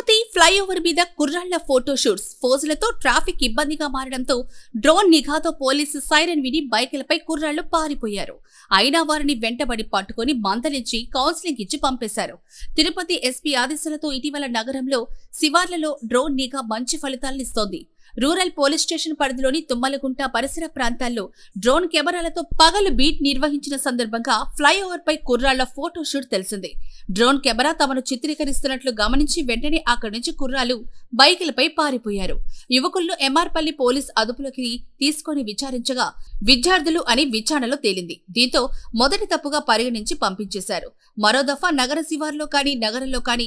అందరి మీద కుర్రాళ్ళ photoshoots. ఫోజులతో traffic ఇబ్బందిగా మారడంతో డ్రోన్ నిఘాతో పోలీసు సైరన్ విని బైకులపై కుర్రాళ్ళు పారిపోయారు. అయినా వారిని వెంటబడి పట్టుకుని మందలించి కౌన్సిలింగ్ ఇచ్చి పంపేశారు. తిరుపతి ఎస్పీ ఆదేశాలతో ఇటీవల నగరంలో శివార్లలో డ్రోన్ నిఘా మంచి ఫలితాలనిస్తోంది రూరల్ పోలీస్ స్టేషన్ పరిధిలోని తుమ్మలగుంట పరిసర ప్రాంతాల్లో డ్రోన్ కెమెరాలతో పగలు బీట్ నిర్వహించిన సందర్భంగా ఫ్లైఓవర్ పై కుర్రాళ్ళ ఫోటో షూట్ తెలిసింది. డ్రోన్ కెమెరా తమను చిత్రీకరిస్తున్నట్లు గమనించి వెంటనే అక్కడి నుంచి కుర్రాలు బైకులపై పారిపోయారు. యువకులను ఎంఆర్పల్లి పోలీస్ అదుపులోకి తీసుకొని విచారించగా విద్యార్థులు అని విచారణలో తేలింది. దీంతో మొదటి తప్పుగా పరిగణించి పంపించేశారు. మరో దఫా నగర శివార్లో కానీ నగరంలో కానీ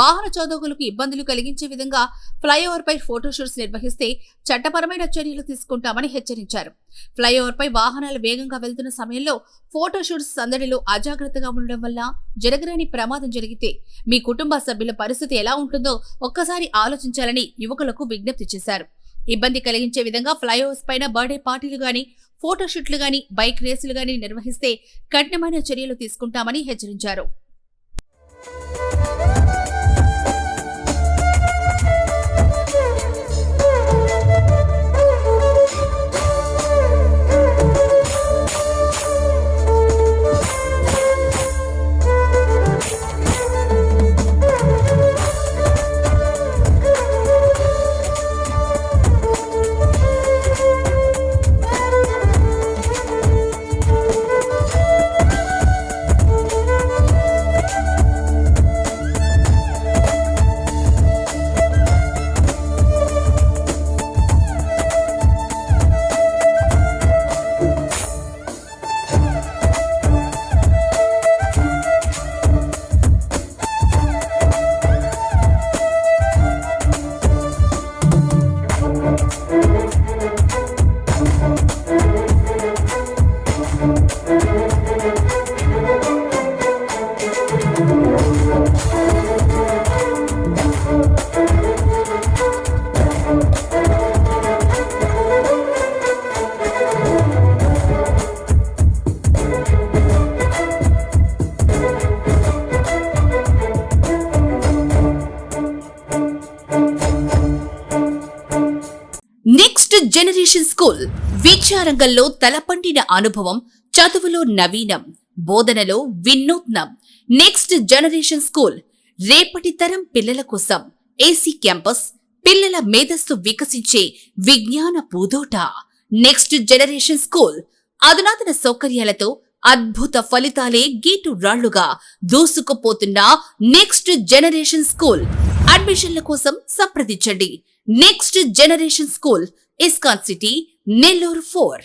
వాహన చోదకులకు ఇబ్బందులు కలిగించే విధంగా ఫ్లైఓవర్పై ఫోటోషూట్స్ నిర్వహిస్తే చట్టపరమైన చర్యలు తీసుకుంటామని హెచ్చరించారు. ఫ్లైఓవర్పై వాహనాలు వేగంగా వెళ్తున్న సమయంలో ఫోటోషూట్స్ సందడిలో అజాగ్రత్తగా ఉండడం వల్ల జరగరాని ప్రమాదం జరిగితే మీ కుటుంబ సభ్యుల పరిస్థితి ఎలా ఉంటుందో ఒక్కసారి ఆలోచించాలని యువకులకు విజ్ఞప్తి చేశారు. ఇబ్బంది కలిగించే విధంగా ఫ్లైఓవర్స్ పైన బర్త్డే పార్టీలు గాని ఫోటోషూట్లు గాని బైక్ రేసులు గాని నిర్వహిస్తే కఠినమైన చర్యలు తీసుకుంటామని హెచ్చరించారు. నెక్స్ట్ జనరేషన్ స్కూల్ విద్యారంగంలో తలపండిన అనుభవం చదువులో నవీనం బోధనలో వినూత్నం. నెక్స్ట్ జనరేషన్ స్కూల్ రేపటి తరం పిల్లల కోసం ఏసీ క్యాంపస్ పిల్లల మేధస్సు వికసించే విజ్ఞాన పూదోట. నెక్స్ట్ జనరేషన్ స్కూల్ అధునాతన సౌకర్యాలతో అద్భుత ఫలితాలే గీటు రాళ్ళుగా దూసుకుపోతున్న నెక్స్ట్ జనరేషన్ స్కూల్ అడ్మిషన్ల కోసం సంప్రదించండి. Next generation school ISKCON city Nellore four